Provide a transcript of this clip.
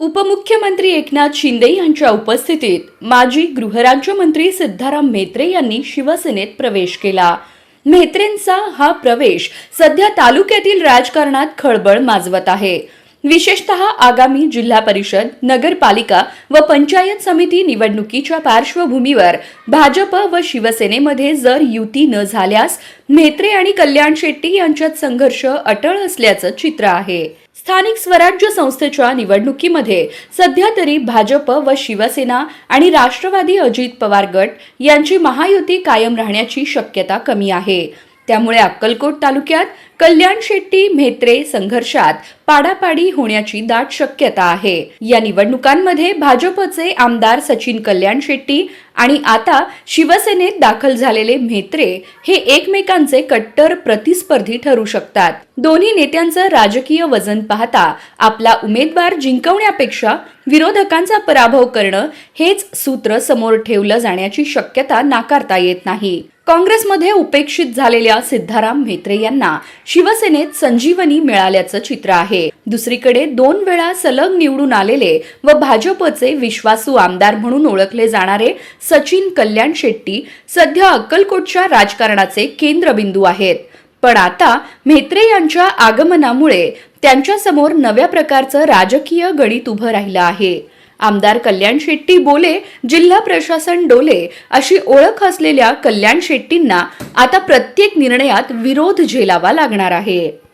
उपमुख्यमंत्री एकनाथ शिंदे यांच्या उपस्थितीत माजी गृहराज्यमंत्री सिद्धाराम म्हेत्रे यांनी शिवसेनेत प्रवेश केला. म्हेत्रेंचा हा प्रवेश सध्या तालुक्यातील राजकारणात खळबळ माजवत आहे. विशेषतः आगामी जिल्हा परिषद नगरपालिका व पंचायत समिती निवडणुकीच्या पार्श्वभूमीवर भाजप व शिवसेनेमध्ये जर युती न झाल्यास म्हेत्रे आणि कल्याण शेट्टी यांच्यात संघर्ष अटळ असल्याचं चित्र आहे. स्थानिक स्वराज्य संस्थेच्या निवडणुकीमध्ये सध्या तरी भाजप व शिवसेना आणि राष्ट्रवादी अजित पवार गट यांची महायुती कायम राहण्याची शक्यता कमी आहे. त्यामुळे अक्कलकोट तालुक्यात कल्याण शेट्टी म्हेत्रे संघर्षात पाडापाडी होण्याची दाट शक्यता आहे. या निवडणुकांमध्ये भाजपचे आमदार सचिन कल्याण शेट्टी आणि आता शिवसेनेत दाखल झालेले म्हेत्रे हे एकमेकांचे कट्टर प्रतिस्पर्धी ठरू शकतात. दोन्ही नेत्यांचं राजकीय वजन पाहता आपला उमेदवार जिंकवण्यापेक्षा विरोधकांचा पराभव करणं हेच सूत्र समोर ठेवलं जाण्याची शक्यता नाकारता येत नाही. काँग्रेसमध्ये उपेक्षित झालेल्या सिद्धाराम म्हेत्रे यांना शिवसेनेत संजीवनी मिळाल्याचं चित्र आहे. दुसरीकडे दोन वेळा सलग निवडून आलेले व भाजपचे विश्वासू आमदार म्हणून ओळखले जाणारे सचिन कल्याण शेट्टी सध्या अक्कलकोटच्या राजकारणाचे केंद्रबिंदू आहेत. पण आता म्हेत्रे यांच्या आगमनामुळे त्यांच्यासमोर नव्या प्रकारचं राजकीय गणित उभं राहिलं आहे. आमदार कल्याण शेट्टी बोले जिल्हा प्रशासन डोले अशी ओळख असलेल्या कल्याण शेट्टींना आता प्रत्येक निर्णयात विरोध झेलावा लागणार आहे.